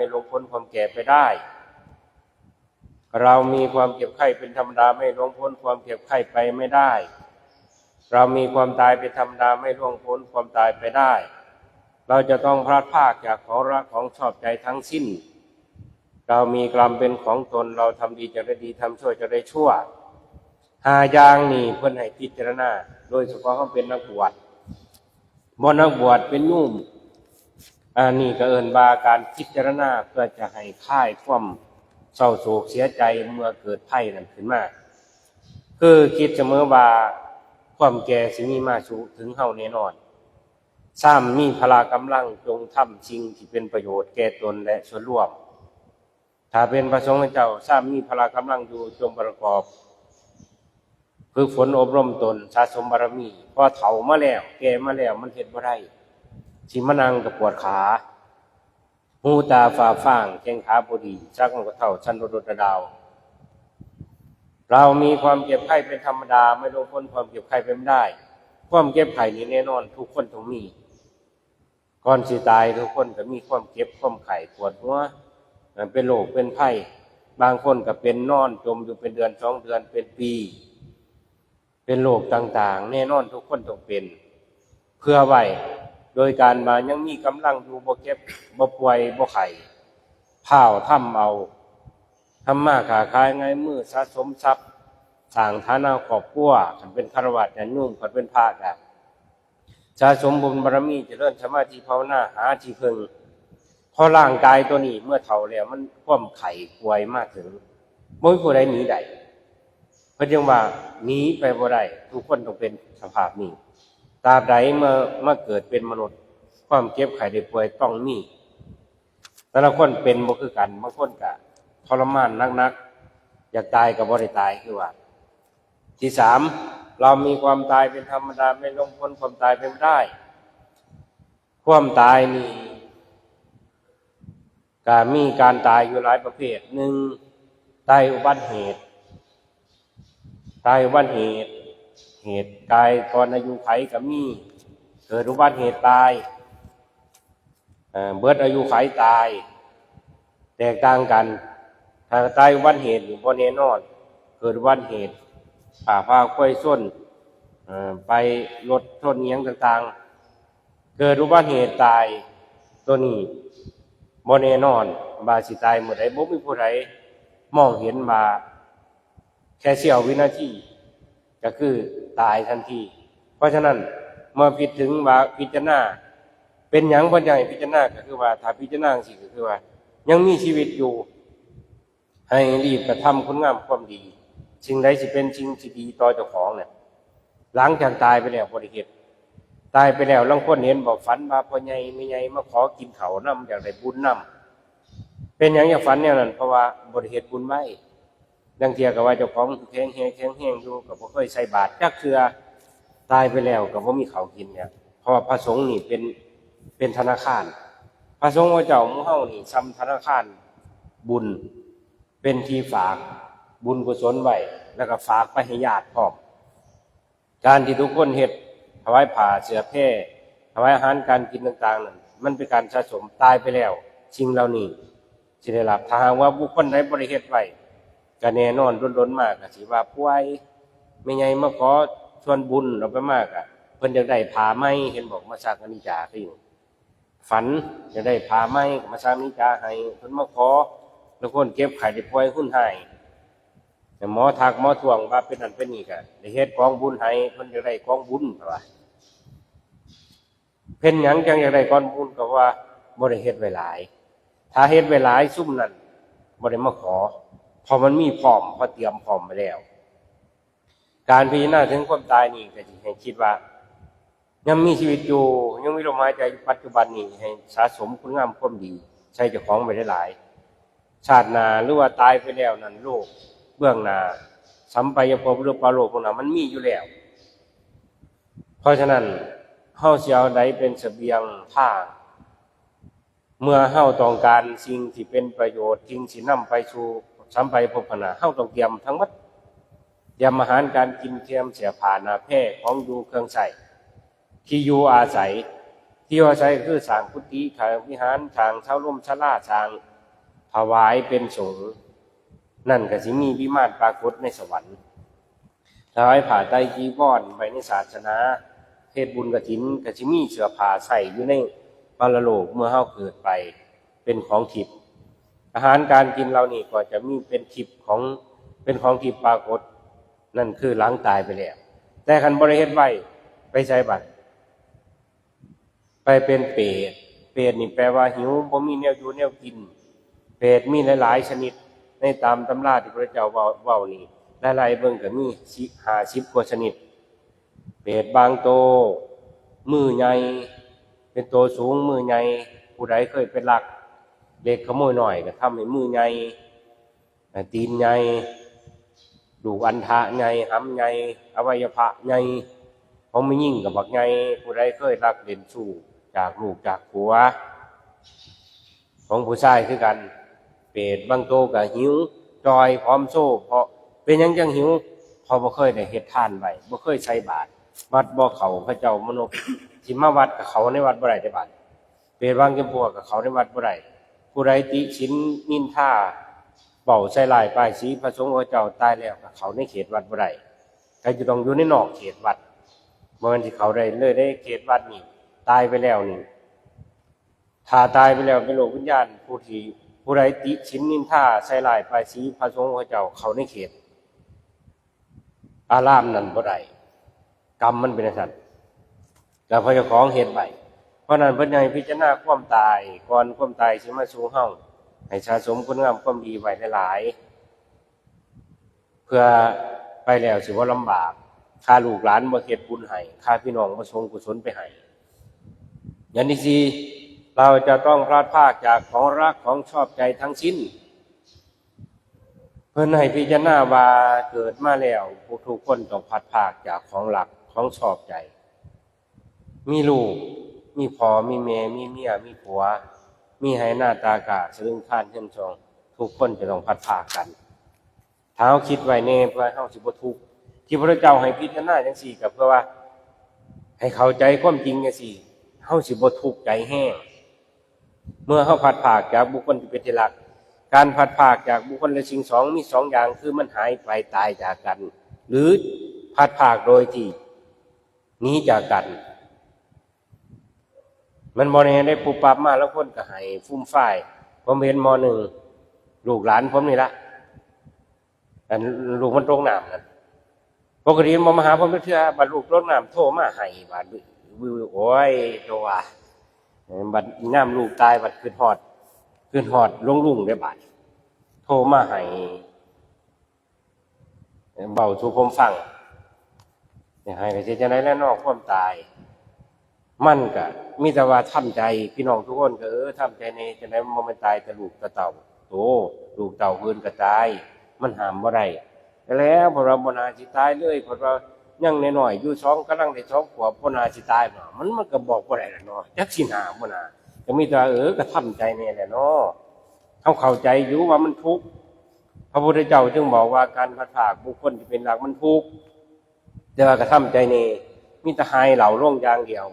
ไม่ลงพ้นความแก่ไปได้ เรามีความเก็บไข้เป็นธรรมดาไม่ลงพ้นความเก็บไข้ไปไม่ได้ เรามีความตายเป็นธรรมดาไม่ล่วงพ้นความตายไปได้ เราจะต้องพลาดพลาดจากของรักของชอบใจทั้งสิ้น เรามีกรรมเป็นของตนเราทำดีจะได้ดีทำชั่วจะได้ชั่วหาอยางนี่เพื่อนให้พิจารณา โดยเฉพาะเขาเป็นนักบวชบนนักบวชเป็นนุ่ม อันนี้ก็เอินบาการพิจารณาเพื่อจะให้ค่ายความเศร้าโศกเสียใจเมื่อเกิดไพ่นั้นขึ้นมาคือคิดเสมอว่าความแก่สิมีมาชูถึงเฮาแน่นอนซ้ำมีพลากำลังจงทำสิ่งที่เป็นประโยชน์แก่ตนและส่วนรวม ถ้าเป็นพระสงฆ์เจ้าซ้ำมีพลากำลังอยู่จงประกอบฝึกฝนอบรมตนสะสมบารมีพอเฒ่ามาแล้ว แก่มาแล้วมันเห็นบ่ได้ สิมานั่งกับปวดขาหูตาฝ่าฟางแข้งขาบดีชักมันก็เท่าชั้นรดดดาว เรามีความเก็บไข้เป็นธรรมดา ไม่ลงพ้นความเก็บไข้เป็นไม่ได้ ความเก็บไข้นี้แน่นอน ทุกคนต้องมีก่อนสิตายทุกคนก็มีความเก็บความไข้ปวดหัวเป็นโรคเป็นไข้บางคนก็เป็นนอนจมอยู่เป็นเดือนสองเดือนเป็นปี เป็นโรคต่าง ๆ แน่นอนทุกคนต้องเป็น เพื่อไว้ โดยการมายังมีกำลังอยู่บ่เก็บบ่ป่วยบ่ไข้เผาทำเอาทำมาขาขายไงมือสะสมทรัพย์สร้างฐานะครอบครัวขันเป็นคารวะญาติโยมขันเป็นพระกันสะสมบุญบารมีจะเริญสมาธิภาวนาหาที่พึ่งพอร่างกายตัวนี้เมื่อเฒ่าแล้วมันความไข่ป่วยมากถึงบ่มีผู้ใดหนีได้เพิ่นยังว่าหนีไปบ่ได้ทุกคนต้องเป็นสภาพนี้ ตาบใดเมื่อเมื่อเกิดเป็นมนุษย์ ความเจ็บไข้ได้ป่วยต้องมีแต่ละคนเป็นบ่คือกันบางคนก็ทรมานนักๆ อยากตายก็บ่ได้ตายคือว่า ที่สามเรามีความตายเป็นธรรมดาไม่ลงพ้นความตายเป็นไม่ได้ ความตายนี่ก็มีการตายอยู่หลายประเภทหนึ่งตายอุบัติเหตุ ตายอุบัติเหตุ เหตุตายตอนอายุไขก็มี เกิดอุบัติเหตุตายเบิดอายุไขตาย แตกต่างกัน ถ้าตายอุบัติเหตุอยู่บนแน่นอน เกิดอุบัติเหตุผ่าพาค่อยส้นไปรถชนเงี้ยงต่างๆ เกิดอุบัติเหตุตายตัวนี้บนแน่นอนบาสิตายเมื่อใดบ่มีผู้ใดมองเห็นมาแค่เสี้ยววินาทีก็คือ ตายทันที เพราะฉะนั้นเมื่อพิดถึงว่าพิจารณาเป็นอย่างปัญญาพิจารณาก็คือว่าถ้าพิจารณาสิก็คือว่า ยังมีชีวิตอยู่ ให้รีบกระทำคุณงามความดีสิ่งใดสิเป็นสิ่งที่ดีต่อเจ้าของเนี่ยหลังจากตายไปแล้วบริเหตุตายไปแล้วลางคนเห็นบอกฝันว่าพ่อใหญ่ไม่ใหญ่มาขอกินเขาน้ำอยากได้บุญน้ำเป็นอย่างอย่างฝันเนี่ยนั่นเพราะว่าบริเหตุบุญไม่ ดังเทียกับว่าเจ้าของแข็งแห้งแข็งแห้งอยู่กับพ่เคยใส่บาตรจักเทือตายไปแล้วกับพ่มีเขากินเนี่ยเพราะพระสงฆ์นี่เป็นเป็นธนาคาร พระสงฆ์ว่าเจ้ามู่เฮานี่ซ้ำธนาคารบุญเป็นที่ฝากบุญกุศลไว้แล้วก็ฝากไปให้ญาติพร้อมการที่ทุกคนเฮ็ดถวายผ่าเสือแพร่ถวายอาหารการกินต่างๆนั่นมันเป็นการสะสมตายไปแล้วสิ่งเหล่านี้สิได้รับถ้าหากว่าบุคคลใดบริเฮ็ดไว้ ก็แน่นอนล้นๆมากก็สิว่าป่วยไม่ไงมาขอชวนบุญเราไปมากอะเพิ่นอยากได้ผ้าไหมเห็นบอกมาสักอนิจจาคือฝันอยากได้ผ้าไหมมาสักอนิจจาให้เพิ่นมาขอแล้วคนเก็บไข่ได้ป่วยหุ้นให้แต่หมอทักหมอทวงว่าเป็นนั่นเป็นนี่ก็ได้เฮ็ดกองบุญให้เพิ่นจะได้กองบุญเพราะว่าเพิ่นหยังจังอยากได้กองบุญก็ว่าบ่ได้เฮ็ดไว้หลาย ถ้าเฮ็ดไว้หลายซุ่มนั้นบ่ได้มาขอ พอมันมีพร้อมพอเตรียมพร้อมไปแล้ว การพิจารณาถึงความตายนี่ก็สิให้คิดว่า ยังมีชีวิตอยู่ ยังมีลมหายใจปัจจุบันนี้ให้สะสมคุณงามความดี ใช้เจ้าของไปได้หลาย ชาตินาหรือว่าตายไปแล้วนั่นโลก เบื้องหน้าสัมไปยภพหรือปรโลกพวกนั้นมันมีอยู่แล้ว เพราะฉะนั้นเฮาเสียวใดเป็นเสบียงท่าเมื่อเฮาต้องการสิ่งที่เป็นประโยชน์สิ่งที่นำไปสู่ สัมไปภพขณะเฮาต้องเตรียมทั้งหมดเตรียมอาหารการกินเตรียมเสียผ่านาแพร่ของอยู่เครื่องใช้ที่อยู่อาศัย ที่ว่าใช้คือสางกุฏิขางวิหารสร้างเช่าร่มชลาสร้างถวายเป็นสงฆ์นั่นก็สิมีวิมานปรากฏในสวรรค์ถวายผ่าไตรจีวรไปในศาสนาเทศบุญกฐินก็สิมีเสือผ้าใส่อยู่ในปรโลกเมื่อเฮาเกิดไปเป็นของทิพย์ อาหารการกินเรานี่ก็จะมีเป็นทิพของเป็นของทิพปรากฏ นั่นคือหล้างตายไปแล้ว แต่คันบริเฮ็ดไว้ไปใช้บัตรไปเป็นเปรตเปรตนี่แปลว่าหิวบ่มีแนวอยู่แนวกิน เปรตมีหลาย ๆ ชนิด ในตามตำราที่พระเจ้าเว้านี่หลายๆเบิ่งก็มีสิหาสิบกว่าชนิด เปรตบางโต มือใหญ่ เป็นโตสูงมือใหญ่ผู้ใดเคยเป็นหลัก เด็กขโมยหน่อยก็ทำให้มือใหญ่ตีนใหญ่ดูอันทะใหญ่หำใหญ่อวัยวะใหญ่เขาไม่ยิ่งกับบักใหญ่ผู้ใดเคยรักเด่นสู้จากลูกจากผัว ของผู้ชายคือกัน เปรตบางโตกับหิวจอยพร้อมโซ่เพราะเป็นยังจังหิวพอบ่เคยได้เฮ็ดทานไว้บ่เคยใส่บาตรวัดบ่เขาพระเจ้ามนุษย์สิมาวัดกับเขาในวัดบ่ได้ได้บาตรเปรตบางจำพวกกับเขาในวัดบ่ได้ ผู้ใดติชินนินท่าเป่าใส่ลายป้ายสีพระสงฆ์พระเจ้าตายแล้วเขาในเขตวัดบ่ได้ใครจะต้องอยู่ในนอกเขตวัดบ่แม่นสิเขาได้เลยได้เขตวัดนี่ตายไปแล้วนี่ถ้าตายไปแล้วเป็นโลกวิญญาณผู้ที่ผู้ใดติชินนินท่าใส่ลายปลายสีพระสงฆ์พรเจ้าเขาในเขต อารามนั่นบ่ได้กรรมมันเป็นสัตว์แล้วพระเจ้าของเหตุใบ เพราะนั้นเพิ่นให้พิจารณาความตายก่อนความตายสิมาสู่เฮาให้สะสมคุณงามความดีไว้หลายๆเพื่อไปแล้วสิว่าลำบากค่าลูกหลานบ่เฮ็ดบุญให้ค่าพี่น้องบ่ส่งกุศลไปให้อย่างที่สี่เราจะต้องพลาดพลาดจากของรักของชอบใจทั้งสิ้น เพื่อให้พิจารณาว่าเกิดมาแล้วผู้ทุกคนต้องพลาดพลาดจากของหลักของชอบใจ มีลูก มีพอมีแม่มีเมียมีผัว มีให้หน้าตากาสลึงคานเช่นชองทุกคนจะต้องพลาดพลากันถ้าเราคิดไว้เน่เพื่อให้เราสิบทุกที่พระเจ้าให้พิจารณาจังสี่กับเพื่อว่า ให้เข้าใจความจริงจังสี่เฮาสิบ่ทุกใจแห้งเมื่อเฮาพัดผากจากบุคคลที่เป็นที่รัก การพัดผากจากบุคคลและสิ่งสองมีสองอย่างคือมันหายไปตายจากกัน หรือพัดผากโดยที่หนีจากกัน มันบ่แน่ได้ปุบปับมาแล้วคนก็ให้ฟุ่มฝ่ายผมเห็นมหนึ่งลูกหลานผมนี่ละอันลูกมันตรงน้ำนั่นปกติมันมหาผมเทื่อบัดลูกตรงน้ำโทรมาให้บาดวิวโอ้ยตัวว่าบัดน้ำลูกตายบัดขึ้นหอดขึ้นหอดลงลุงได้บัดโทรมาให้เบาสู่ผมฟังให้ก็จะจะได้แล้วนอกความตาย มันก็มีแต่ว่าทำใจพี่น้องทุกคนก็เออทำใจในจะได้มันตายแต่ลูกกระเต่าโตลูกเต่าเกินกระจาย มันหามบ่ได้แล้วพอเราบนาสิตายเลยพอเรายังน้อยอยู่ท้องกำลังในท้องขวบพนาสิตายบ่มันมันก็บอกบ่ได้ล่ะเนาะจักสิหาบ่นาก็มีแต่ว่าเออก็ทำใจเนี่ยแหละเนาะเขาเข้าใจอยู่ว่ามันทุกข์พระพุทธเจ้าจึงบอกว่าการพัดผากบุคคลที่เป็นหลักมันทุกข์แต่ว่าก็ทำใจเนี่มีแต่ให้เหล่าล่วงอย่างเดียว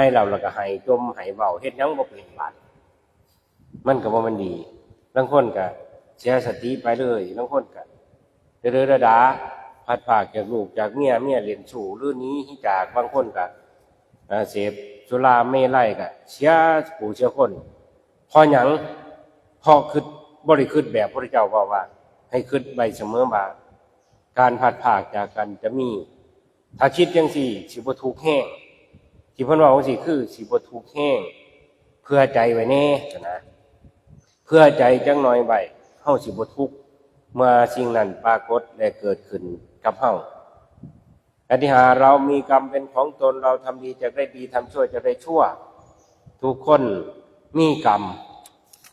ให้เราแล้วก็ให้จมให้เบาเฮ็ดยังบ่เป็นบาดมันก็บ่มันดีบางคนก็เสียสติไปเลยบางคนก็เดือดดาพัดผากจากลูกจากเมียเมียเรียนสู่หรือนี้ที่จากบางคนก็เอ่อเสพสุราเมลัยก็เสียผู้เสียคนพอหยังพอคิดบ่ได้คิดแบบพระเจ้าว่าว่า ให้คิดไว้เสมอว่าการพัดผากจากกันจะมี ถ้าคิดจังสี่สิบ่ทุกข์แห้ง ที่เพิ่นว่าจังซี่คือสิบ่ทุกแห้งเพื่อใจไว้แน่นะเพื่อใจจังน้อยไว้เฮาสิบ่ทุกข์เมื่อสิ่งนั้นปรากฏและเกิดขึ้นกับเฮาอธิหาเรามีกรรมเป็นของตนเราทำดีจะได้ดีทำชั่วจะได้ชั่ว ทุกคนมีกรรม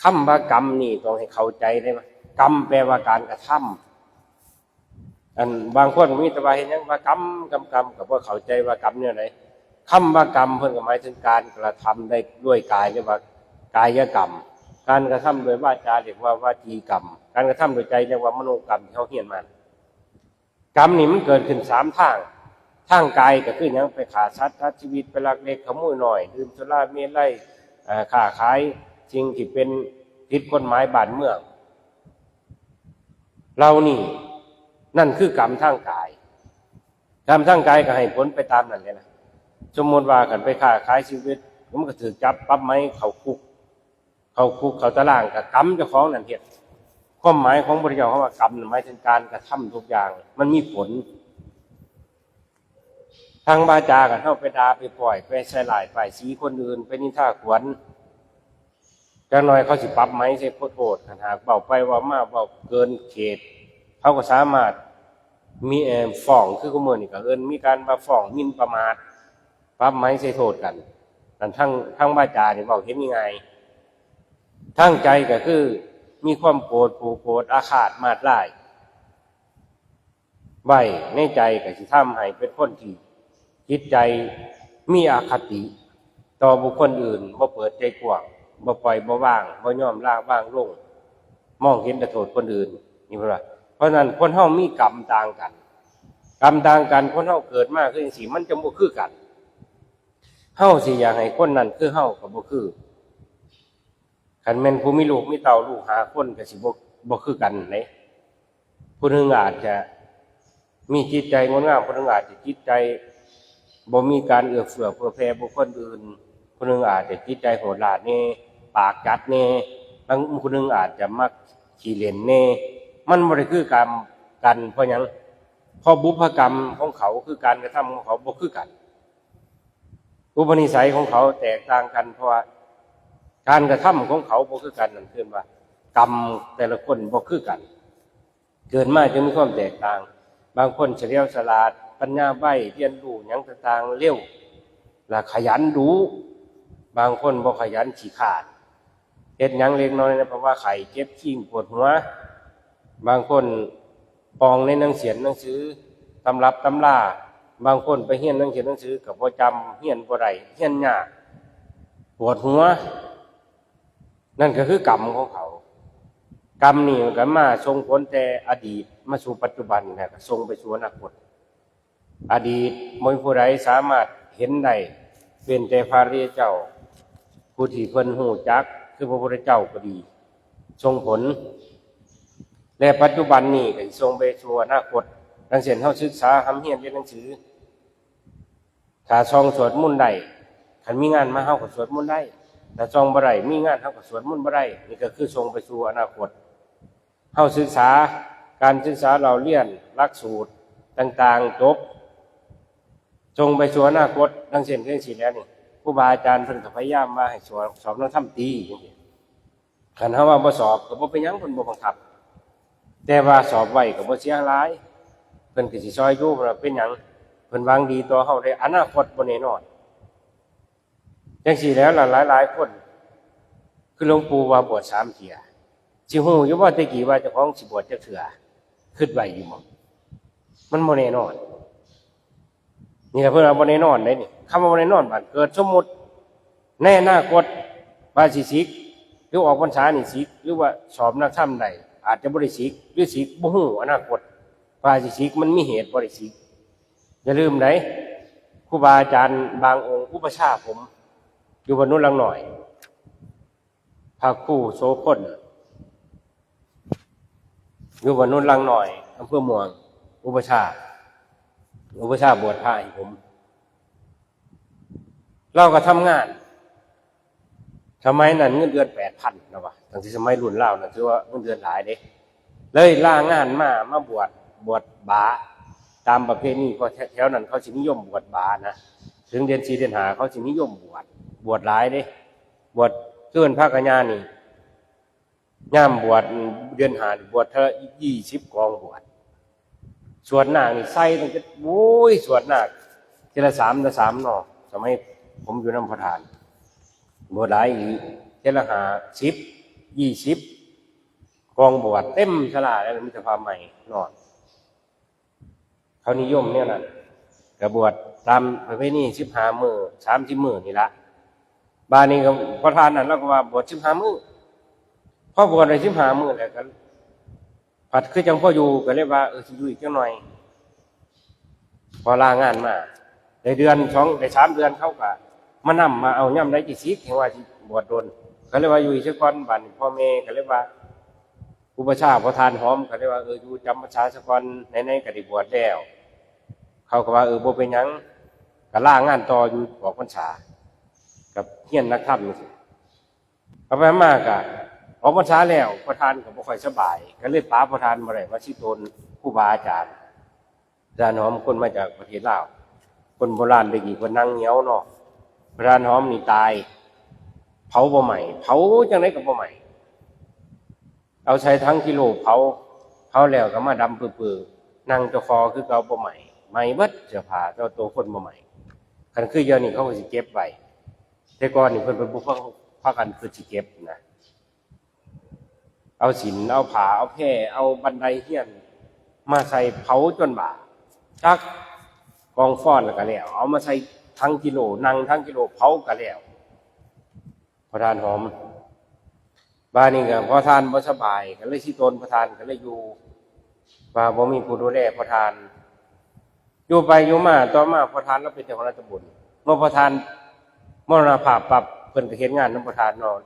คำว่ากรรมนี่ต้องให้เข้าใจได้ไหมกรรมแปลว่าการกระทำอันบางคนมีแต่ว่าเห็นยังว่ากรรมกรรมกรรมกับว่าเข้าใจว่ากรรมเนี่ยไหน คำว่ากรรมเพิ่นก็หมายถึงการกระทำได้ด้วยกายเรียกว่ากายกรรม การกระทำโดยวาจาเรียกว่าวาจีกรรม การกระทำโดยใจเรียกว่ามโนกรรมที่เขาเขียนมากรรมนี่มันเกิดขึ้นสามทางทางกายก็คือยังไปขาสัตว์ทัดชีวิตไปลักเล็กขโมยหน่อยดื่มสุราเมลัยเอ่าขายสิ่งที่เป็นผิดกฎหมายบานเมืองเรานี่นั่นคือกรรมทางกายกรรมทางกายก็ให้ผลไปตามนั่นเลยนะ สมมติว่ากันไปค้าขายชีวิตมันก็ถือจับปั๊บไหมเขาคุก เขาคุกเขาตารางกับกรรมเจ้าของนั่นเห็ดความหมายของบริยาเขาว่ากรรมนั่นหมายถึงการกระทำทุกอย่าง มันมีผล ทางบาจากันเข้าไปดาไปปล่อย ไปใส่หลายฝ่ายสีคนอื่น ไปนินท่าขวัญจังน้อยเขาสิปรับไหมใช่โทษโทษขันหากเบาไปว่ามาเบาเกินเขตเขาก็สามารถมีเอ่อฟ้องคือขโมยนี่ก็เอินมีการมาฟ้องมินประมาท ปรับไหมใช่โทษกันแต่ทั้งทั้งบาจาเนี่ยบอกเห็นยังไงทั้งใจก็คือ มีความโกรธผูกโกรธอาฆาตมาดไล่ไว้ในใจก็สิทำให้เป็นคนที่จิตใจมีอคติ ต่อบุคคลอื่นบ่เปิดใจกว้างบ่ปล่อยบ่ว่างบ่ยอมล่างว่างลงมองเห็นแต่โทษคนอื่นนี่เพราะว่าเพราะนั้นคนเฮามีกรรมต่างกัน กรรมต่างกันคนเฮาเกิดมาคือจังซี่มันจะบ่คือกัน เฮาสิอยากให้คนนั้นคือเฮาก็บ่คือคันแม่นผู้มีลูกมีเต้าลูกหาคนก็สิบ่บ่คือกันเด้ผู้หนึงอาจจะมีจิตใจงดงามผู้หนึงอาจจะจิตใจบ่มีการเอื้อเฟื้อเพื่อแผ่บุคคลอื่นคนหนึงอาจจะจิตใจโหดร้ายนี่ปากจัดนี่บางคนหนึงอาจจะมักขี้เล่นนี่มันบ่ได้คือการกันเพราะหยังเพราะบุพกรรมของเขาคือการกระทำของเขาบ่คือกัน อุปนิสัยของเขาแตกต่างกันเพราะว่าการกระทำของเขาบ่คือกันนั่นคือว่า กรรมแต่ละคนบ่คือกัน เกิดมาจึงมีความแตกต่าง บางคนเฉลียวฉลาด ปัญญาใบเรียนรู้ยังต่างๆเร็วและขยันดูบางคนบ่ขยันขี้ขาดเฮ็ดยังเล็กน้อยนะเพราะว่าไข่เจ็บขี้ปวดหัวบางคนปองในหนังเสียนหนังสือตำรับตำรา บางคนไปเฮียนหนังเขียนหนังสือกับบ่จำเฮียนบ่ได้เฮียนยากปวดหัว นั่นก็คือกรรมของเขา กรรมนี่มันก็มาส่งผลแต่อดีตมาสู่ปัจจุบันนะก็ส่งไปสู่อนาคตอดีตมวยผู้ใดสามารถเห็นได้เป็นแต่พระริยเจ้า ผู้ที่เพิ่นหูจัก คือพระพุทธเจ้าก็ดีส่งผลและปัจจุบันนี้ก็สิส่งไปสู่อนาคตดังเช่นเฮาศึกษาทำเรียนเรียนหนังสือ ถ้าซองสวดมนต์ได้คันมีงานมาเฮาก็สวดมนต์ได้ถ้าซองบ่ได้มีงานเฮาก็สวดมนต์บ่ได้นี่ก็คือส่งไปสู่อนาคตเฮาศึกษาการศึกษาเราเรียนหลักสูตรต่างๆจบจงไปสู่อนาคตดังเช่นเรื่องสิแล้วนี่ครูบาอาจารย์เพิ่นก็พยายามมาให้สอบสอบนักธรรมตรีจังซี่คันเฮาว่าบ่สอบก็บ่เป็นหยังเพิ่นบ่บังคับ แต่ว่าสอบไว้ก็บ่เสียหลายเพิ่นก็สิซอยอยู่ว่าเป็นหยัง พิ่นวางดีต่อเฮาได้อนาคตบ่แน่นอนจังซี่แล้วล่ะหลายๆคนคือหลวงปู่ว่าบวชสามเที่ยสิฮู้อยู่ว่าตะกี้ว่าเจ้าของสิบวชจักเถื่อคิดไว้อยู่มั้งมันบ่แน่นอนนี่แหละเพิ่นว่าบ่แน่นอนได้นี่คำว่าบ่แน่นอนบัดเกิดสมมุติในอนาคตว่าสิสิกหรือออกพรรษานี่สิกหรือว่าสอบนักธรรมใดอาจจะบ่ได้สิกหรือสิกบ่ฮู้อนาคตว่าสิสิกมันมีเหตุบ่ได้สิก อย่าลืมไดครูบาอาจารย์บางองค์อุปชาผม อยู่บนนู้นลังหน่อยพระครู่โสพลอยู่วันนู้นลังหน่อยอำเภอเมือง อุปชาอุปชาบวชพระให้ผม เราก็ทำงานสมัยนั้นเงินเดือนแปดพันนะวะตั้งที่สมัยรุ่นเล่านะถือว่าเงินเดือนหลายเด้เลยล่างานมามาบวชบวชบา ตามประเพณีเพราะแถวนั้นเขาสินิยมบวชบานะถึงเดือนสี่เดือนหาเขาสินิยมบวชบวชหลายเด้บวชเกินพระกัญญานี่ย่ามบวชเดือนหาบวชเธอยี่สิบกองบวชสวดหนักนี่ใส่ตั้งแต่โอ้ยสวดหนักทีละสามละสามหนอสมัยผมอยู่น้ำพระทานบวชหลายอีกทีละหาสิบยี่สิบกองบวชเต็มฉลาดแล้วมิตรภาพใหม่นอน เขานิยมเนี่ยนะกระบวชตามประเพณีสิบหามือสามสิบมือนี่ละบ้านนี้ก็พระทานนั้นเราก็ว่าบวชสิบหามือพ่อบวชในสิบหามือแล้วกันผัดคือจังพ่ออยู่ก็เลยกว่าเออสิอยู่อีกจังหน่อย พอลางานมาในเดือนสองในสามเดือนเข้าก็มานำมาเอาย่ำได้กี่สิกเห็นว่าบวชโดนก็เลยกว่าอยู่อีกสักก้อนบันพ่อแม่ก็เลยกว่าอุปชาย์ประทานหอมก็เลยกว่าเอออยู่จำพรรษาสักก้อนในก็ได้บวชแล้ว เขาก็ว่าเออบ่เป็นยังก็ล่างานต่ออยู่ออกพรรษากับเฮียนนักธรรมนี่สิเอาไปมากอะออกพรรษาแล้วประธานก็บ่ค่อยสบาย ก็เลยป้าประธานมาเลยว่าชิโตนผู้บาอาจารย์อาจารย์หอมคนมาจากประเทศลาวคนโบราณได้กี่คนนั่งเหนียวเนาะประธานหอมนี่ตาย เผาบ่ใหม่ เผาจังไดก็บ่ใหม่ เอาใช้ทั้งกิโลเผาเผาแล้วก็มาดำเปื้อๆนั่งตะคอคือเก่าบ่ใหม่ ใหม่เบิดเสื้อผ้าเจ้าตัวคนบ่ใหม่คันคือเดี๋ยวนี้เขาก็สิเก็บไว้แต่ก่อนนี่เพิ่นเป็นผู้ฟังพากันคือสิเก็บนะเอาสินเอาผาเอาแพร่เอาบันไดเฮียน มาใส่เผาจนบ่าจักกองฟ้อนแล้วก็แล้วเอามาใส่ทั้งกิโลนั่งทั้งกิโลเผาก็แล้วพอทานหอมบ้านนี้ก็พอทานบ่สบายก็เลยสิตนประธานก็เลยอยู่ว่าบ่มีผู้ดูแลประธาน อยู่ไปอยู่มาต่อมาประธานเราเป็นเจ้าคณะตำบลเมื่อประธานมรณภาพปรับเพิ่นก็เฮ็ดงานนํประธานนอน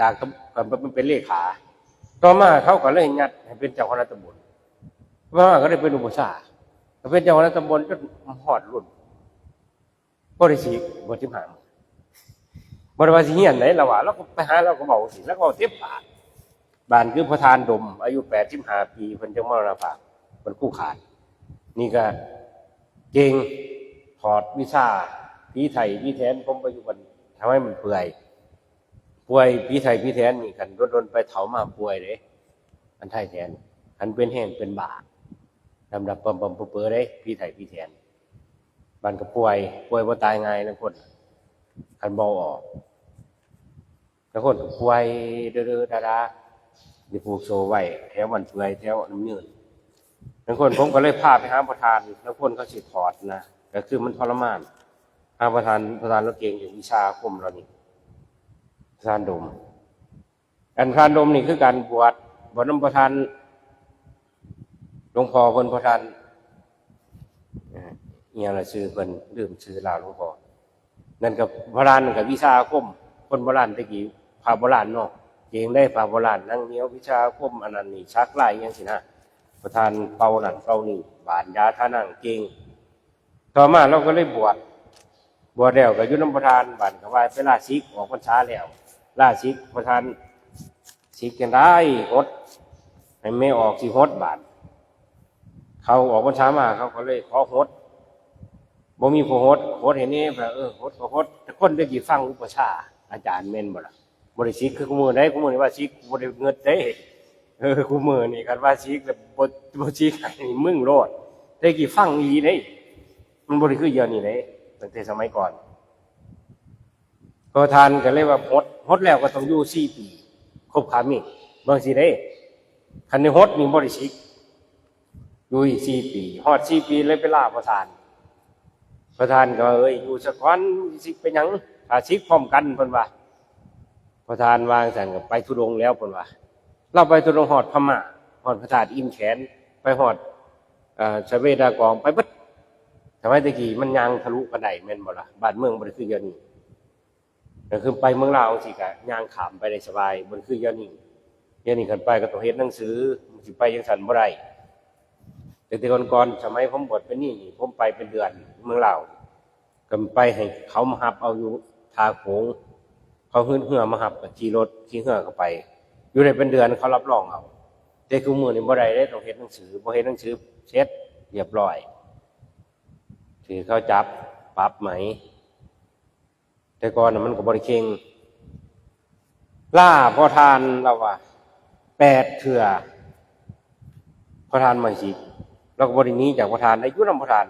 จากกันเป็นเลขา ต่อมาเขาก็เลยยัดให้เป็นเจ้าคณะตำบลว่าก็ได้เป็นอุปชฌาก็เป็นเจ้าคณะตำบลจนฮอดรุ่นบ่ได้สิบ่สิหามบริวารสิเฮียนไหนเราว่าเราก็ไปหาเราก็บอกสิแล้วก็เทียบปากบานคือพระทานดม อายุแปดสิบห้าปีเพิ่นจังมรณภาพเพิ่นคู่ขาด นี่ก็ เก่งถอดวิชาผีไทยผีแทนผมไปอยู่บันทำให้มันเปื่อยป่วยผีไทยผีแทนนี่กันรนๆไปเถามาป่วยเลยอันไทยแทนอันเป็นแห้งเป็นบาดำดับปำปำเปื่อยเลยผีไทยผีแทนบ้านก็ป่วยป่วยบ่ตายง่ายนะคนคันบอออกแล้วคนก็ป่วยเด้อๆดาดาๆจะผูกโซไว้แถวมันเปื่อยแถวน้ำยืน บางคนผมก็เลยพาไปหาประธานแล้วคนเขาสิถอดนะก็คือมันทรมานหาประธานประธานราเก่งอย่างวิชาคมเรานี่ประธานดมการประธานดมนี่คือการบวชบวชน้ำประธานหลวงพ่อคนประธานเอ่อเอียงละชื่อเพิ่นลืมชื่อลาวหลวงพ่อนั่นกับโบราณนั่นกับวิชาคม คนโบราณตะกี้พาโบราณเนาะเก่งได้พาโบราณนั่งเนี้ยววิชาอาคมอันนั้นนี่ชักไล่ยังสินะ ประธานเป่านั่นเป่านี่บานยาท่านั่งเก่งต่อมาเราก็เลยบวชบวชแล้วก็ยุน้ำประธานบานก็ว่าไปล่าชิกออกพรรษาแล้วล่าชิกประธานชิกกันได้ฮดให้ไม่ออกสิฮดบาทเขาออกพรรษามาเขาก็เลยขอฮดบ่มีผู้โฮสต์โฮสต์เห็นนี่แบบเออโฮสต์ก็โฮสต์แต่คนได้กี่ฟังอุปชาอาจารย์เม่นบ่ละบ่ได้สิกคือกูมือได้กูมือว่าสิกบ่ได้เงินเด้ เออกูมือนี่คันว่าสิกแล้วบ่บ่สิกให้มึงโลดได้กี่ฟังอีเด้มันบ่ได้คือเดี๋ยวนี้เด้ตั้งแต่สมัยก่อนก็ทานก็เลยว่าฮสต์โฮสต์แล้วก็ต้องอยู่4ปีครบขามีบางสิเด้คันในฮสต์นี่บ่ได้สิกอยู่อีก4ปีฮอด4ปีเลยไปลาประธาน ประธานก็เอ้ยอยู่สะก้อนสิเป็นหยังอาชิกพร้อมกันเพิ่นว่า ประธานวางสันกับไปทุดงแล้วเพิ่นว่า เราไปทุดงหอดพม่าหอดพระธาตุอินแขน ไปหอดเอ่อชเวดากองไปบิดสมัยตะกี้มันยางทะลุกระไดแม่นบ่ละบ้านเมืองบ่ได้คือเยวนี้ก็คือไปเมืองลาวสิกะยางขามไปได้สบายบ่ได้คือเยวนี้เยวนี้คันไปก็ต้องเฮ็ดหนังสือมันสิไปจังซั่นบ่ได้แต่แต่ก่อนๆสมัยผมบวชเป็นนี่ผมไปเป็นเดือนเมืองลาวก็ไปให้เขามาหับเอาอยู่ทาโขงเขาขึ้นเหือมาหับกับขี่รถขี่เหือเข้าไป อยู่ในเป็นเดือนเขารับรองเอาแต่คือมือนี่บ่ได้ได้ต้องเฮ็ดหนังสือบ่เฮ็ดหนังสือเช็ดเรียบร้อยถือเข้าจับปรับไหม แต่ก่อนมันก็บริเคงล่าพอทานเราว่าแปดเถื่อพอทานมาสิเราก็บริหนี้จากประธานอายุนำประธาน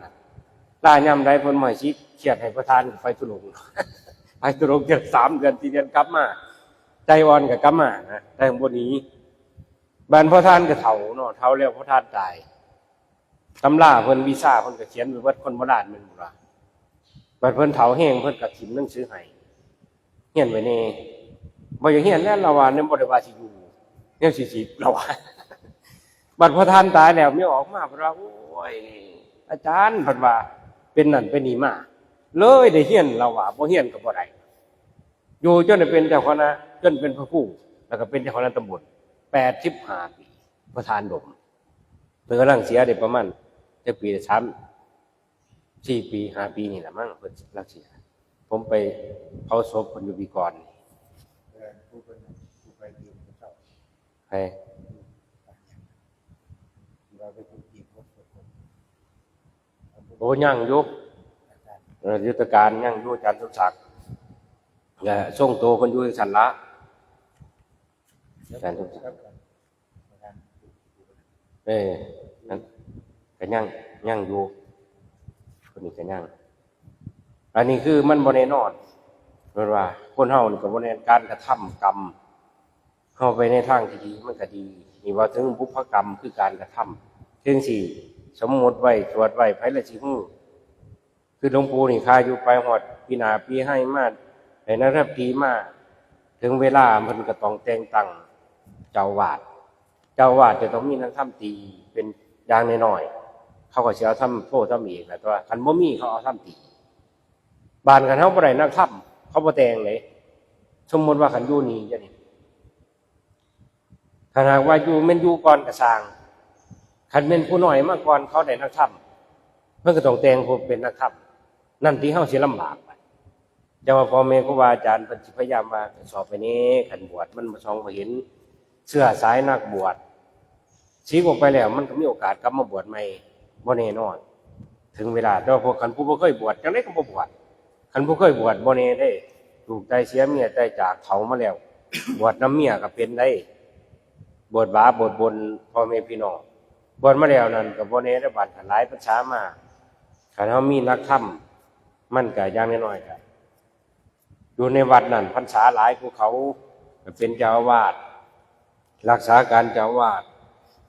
ล่าย่ำได้พนมาสิเขียดให้ประธานไปตุลงไปตุลงเดือนสามเดือนสี่เดือนกลับมา ใจอ่อนกับกลับมานะแต่ข้างบนนี้บานพ่อท่านก็เฒ่าเนาะเฒ่าแล้วพ่อท่านตายตำราเพิ่นวีซ่าเพิ่นก็เขียนไว้ว่าคนโบราณม่นบ่ล่ะบัดเพิ่นเฒ่าแห้งเพิ่นก็ถิ่มหนังสือให้เฮียนไว้แนี่บ่อย่างเฮียนแล้วเราว่าเนี่ยบ่ได้ว่าสิอยู่เนี่ยสิสิเราว่าบัดพ่อท่านตายแล้วไม่ออกมาเพราะโอ้ยอาจารย์เพิ่นว่า เป็นนั่นเป็นนี่มา เลยได้เฮียนเราว่าบ่เฮียนก็บ่ได้ อยู่จนได้เป็นเจ้าคณะจนเป็นพระผู้ แล้วก็เป็นเจ้าคณะตำบล85ปีประธานดมเพิ่นกำลังเสียได้ประมาณจะปีละ3 4ปี5ปีนี่แหละมั้งเพิ่นรักเสีย ผมไปเผาศพเพิ่นอยู่ปีก่อนนี่เออผู้เป็นผู้ไปยืมผู้เจ้าให้เราไปผู้จีบคนคนโอ้ยังอยู่อาจารย์เอ่อยุทธการยังอยู่อาจารย์สมศักดิ์ และส่งโตวคนอยู่สันละอาจารย์สมศักดิ์ครับอาจารย์เอ้นั่นก็ยังยังอยู่คนนี้ก็ยังอันนี้คือมันบนแน่นอนเพราะว่า คนเฮานี่ก็บนแน่การกระทำกรรมเข้าไปในทางที่ดีมันก็ดีนี่ว่าถึงบุพกรรมคือการกระทำซึ่งสี่สมมติไว้ตรวจไว้ไผละสิฮู้คือหลวงปู่นี่คาอยู่ไปหอดปีหนาปีให้มา แต่นะครับปีมาก ถึงเวลามันก็ต้องแต่งตั้งเจ้าวาด เจ้าวาดจะต้องมีนักทำตีเป็นอย่างน้อยๆเขาก็สิเอาทำโทษทำอีกแหละตัวาคันบ่มีเขาเอาทำตีบ้านกันเฮาบ่ได้นักทำเขาบ่แต่งเลยสมมติว่าคันยูนีจะนี่ถ้าหากว่าอยู่แม่นอยู่ก่อนก็สางคันเป็นผู้น้อยมาก่อนเขาได้นักธรรมเพื่อก็ต้องแต่งผู้เป็นนักธรรมนั่นที่เฮาสิลำบาก จะว่าพ่อแม่ครูบาอาจารย์เพิ่นสิพยายามว่าสอบไปนี้ขันบวชมันมาส่องมาเห็น เสื้อสายนักบวชชีกออกไปแล้ว มันก็มีโอกาสกลับมาบวชใหม่บ่แน่นอน ถึงเวลาแต่ว่าพวกคันผู้บ่เคยบวชจังได๋ก็บ่บวชคันผู้เคยบวชบ่แน่ได้ถูกใจเสียเมียใจจากเขามาแล้ว บวชน้ำเมียก็เป็นได้บวชบาบวชบนพ่อแม่พี่น้องบวชมาแล้วนั่นกับบนเนรบัตรหลายภาษามาขันเขามีนักธรรมมันก็อย่างน้อยๆกัน อยู่ในวัดนั่นพรรษาหลายพวกเขาเป็นเจ้าวาสรักษาการเจ้าวาส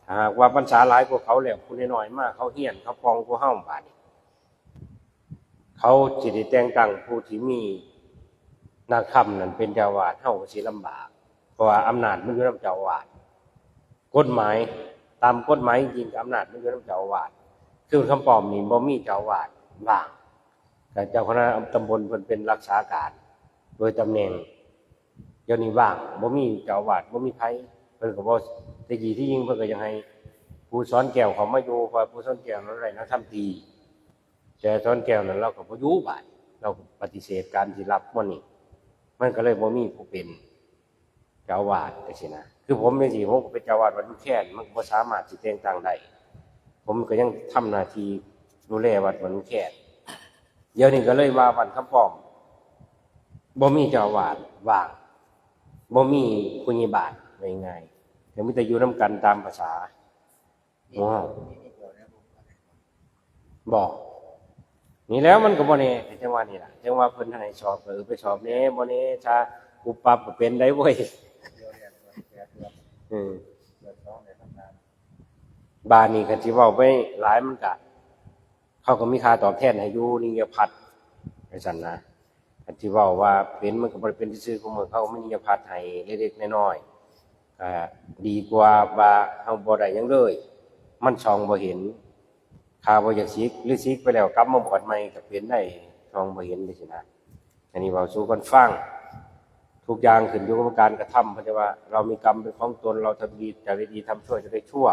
ถ้าหากว่าพรรษาหลายพวกเขาแล้วคุณน้อยมากเขาเฮียนเขาพองผู้เฮ้าบาดเขาจิตแต่งตั้งผู้ที่มีนักธรรมนั่นเป็นเจ้าวาสเฮ้าก็สิลำบาก เพราะว่าอำนาจมันอยู่ในเจ้าวาสกฎหมายตามกฎหมายจริงอำนาจมันอยู่ในเจ้าวาสคือคำปลอมนี่บ่มีเจ้าวาสว่างแต่เจ้าคณะตำบลเพิ่นเป็นรักษาการ โดยตำแหน่งเดี๋ยวนี้ว่างบ่มีเจ้าอาวาสบ่มีไผเพิ่นก็บ่ตะกี้ที่ยิงเพิ่นก็ยังให้ผู้สอนแก้วเขามาอยู่เพราะผู้สอนแก้วนั้นอะไรนะทำตีแต่สอนแก้วนั้นเราก็บ่อยู่บาดเราปฏิเสธการที่รับมันนี่มันก็เลยบ่มีผู้เป็นเจ้าวาดจังซี่นะคือผมเป็นสิผมก็เป็นเจ้าวาดวัดแค่นมันก็บ่สามารถสิแต่งตั้งได้ผมก็ยังทำหน้าที่ดูแลวัดมันแค่นเดี๋ยวนี้ก็เลยว่าวันคำป้อม บ่มีเจ้าวาดว่างบ่มีผู้ใหญ่บ้านว่าง่ายๆแต่มีแต่อยู่นํกันตามภาษาว้าวบอกนี่แล้วมันก็บ่แน่แต่จังหวะนี้ล่ะจังหวะเพิ่นให้สอบเออไปสอบแหน่บ่แน่ถ้าปุบปับก็เป็นได้เว้ยอืมบานี่กันที่ว่าไปหลายมันกะเขาก็มีค่าตอบแทนให้อยู่นี่อยพัฒน์ไอ้สันนะันที่ว่าว่าเป็นมันก็บ่ได้เป็นที่ซื้อของมือเขาก็มีนิยพัฒน์ให้เล็กๆน้อยๆก็ดีกว่าว่าเฮาบ่ได้หยังเลย มันช่องบ่เห็นค่าบ่อยากซิกหรือซิกไปแล้วกลับมาบวชใหม่ก็เป็นได้ช่องบ่เห็นจังซี่นะอันนี้เว้าสู่กันฟังทุกอย่างขึ้นอยู่กับการกระทำเพราะว่าเรามีกรรมเป็นของตนเราทำดีจะได้ดีทำชั่วจะได้ชั่ว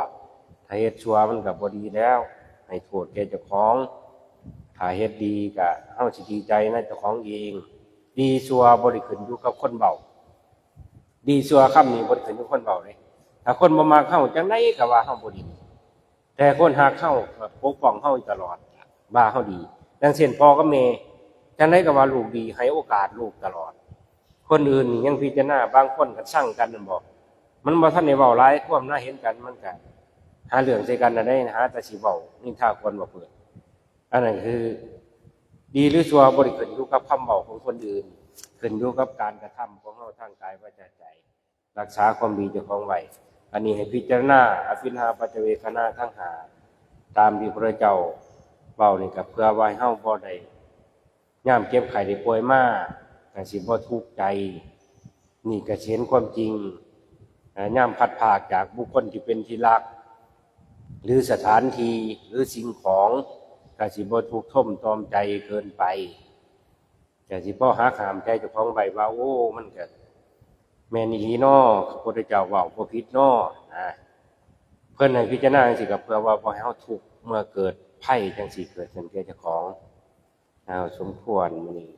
ถ้าเฮ็ดชั่วมันก็บ่ดีแล้ว ให้โทษแก่เจ้าของ ถ้าเฮ็ดดีก็เฮาสิดีใจนะเจ้าของเอง ดีชั่วบ่ได้ขึ้นอยู่กับคนเบาดีชั่วคำนี้บ่ได้ขึ้นอยู่คนเบาเลยถ้าคนบ่มักเฮาจังได๋ก็ว่าเฮาบ่ดี แต่คนฮักเฮาก็ปกป้องเฮาตลอดว่าเฮาดีดังเช่นพ่อกับแม่จังได๋ก็ว่าลูกดีให้โอกาสลูกตลอด คนอื่นยังพิจารณาบางคนก็สั่งกันนั่นบอกมันบ่ทันได้เว้าหลายความน่าเห็นกันมันก็หาเรื่องใส่กันน่ะได้หาแต่สิเว้านี่ถ้าคนบ่เปิด อันนั้นคือ ดีหรือชั่วบ่ได้ขึ้นอยู่กับคำเว้าของคนอื่น ขึ้นอยู่กับการกระทำของเราทางกายวาจาใจ รักษาความดีเจ้าของไว้อันนี้ให้พิจารณาอภินาปัจเจเวคณะทั้งหา ตามที่พระเจ้าเว้านี่ก็เพื่อไว้เฮาบ่ได้ย่ามเก็บไข่ได้ป่วยมากก็สิบ่ทุกข์ใจ นี่ก็เห็นความจริงย่ามพัดภาคจากบุคคลที่เป็นที่รัก หรือสถานที่หรือสิ่งของ กสิบ่ทุกท่มตอมใจเกินไปกสิพ่อหาขามใจเจ้าของใบว่า โอ้ มันก็แม่นอีหลีนอพระพุทธเจ้าว่าพระพิษนอนะเพื่อนในพิจารณาจังซี่ก็เพื่อว่าบ่ให้เฮาถูกเมื่อเกิดไพ่จังสีเกิดขึ้นแก่เจ้าของเอาสมควรนี่